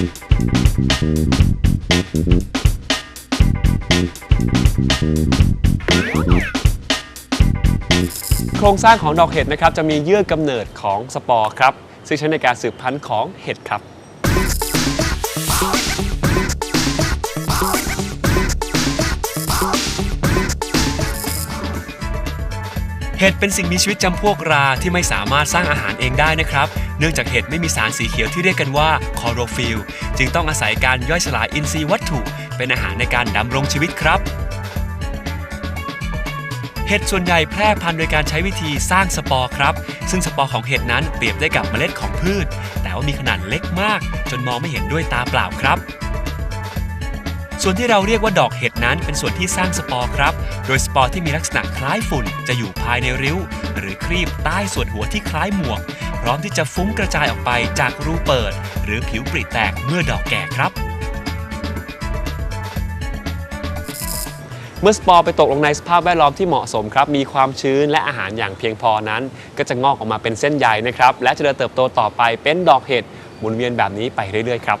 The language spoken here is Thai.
โครงสร้างของดอกเห็ดนะครับจะมีเยื่อกำเนิดของสปอร์ครับ ซึ่งใช้ในการสืบพันธุ์ของเห็ดครับ เห็ดเป็นสิ่งมีชีวิตจำพวกราที่ไม่สามารถสร้างอาหารเองได้นะครับ เนื่องจากเห็ดไม่มีสารสีเขียวที่เรียกกันว่าคลอโรฟิลล์จึงต้องอาศัยการย่อยสลายอินทรีย์วัตถุ เป็นอาหารในการดำรงชีวิตครับ เห็ดส่วนใหญ่แพร่พันธุ์โดยการใช้วิธีสร้างสปอร์ครับ ซึ่งสปอร์ของเห็ดนั้นเปรียบได้กับเมล็ดของพืช แต่ว่ามีขนาดเล็กมาก จนมองไม่เห็นด้วยตาเปล่าครับ ส่วนที่เราเรียกว่าดอกเห็ดนั้นเป็นส่วนที่สร้างสปอร์ครับ โดยสปอร์ที่มีลักษณะคล้ายฝุ่น จะอยู่ภายในริ้ว หรือครีบใต้ส่วนหัวที่คล้ายหมวก พร้อมที่จะฟุ้งกระจายออกไปจากรูเปิด หรือผิวปริแตกเมื่อดอกแก่ครับเมื่อสปอร์ไปตกลงในสภาพแวดล้อมที่เหมาะสมครับ มีความชื้นและอาหารอย่างเพียงพอนั้น ก็จะงอกออกมาเป็นเส้นใยนะครับ และจะเดินเติบโตต่อไปเป็นดอกเห็ดหมุนเวียนแบบนี้ไปเรื่อยๆครับ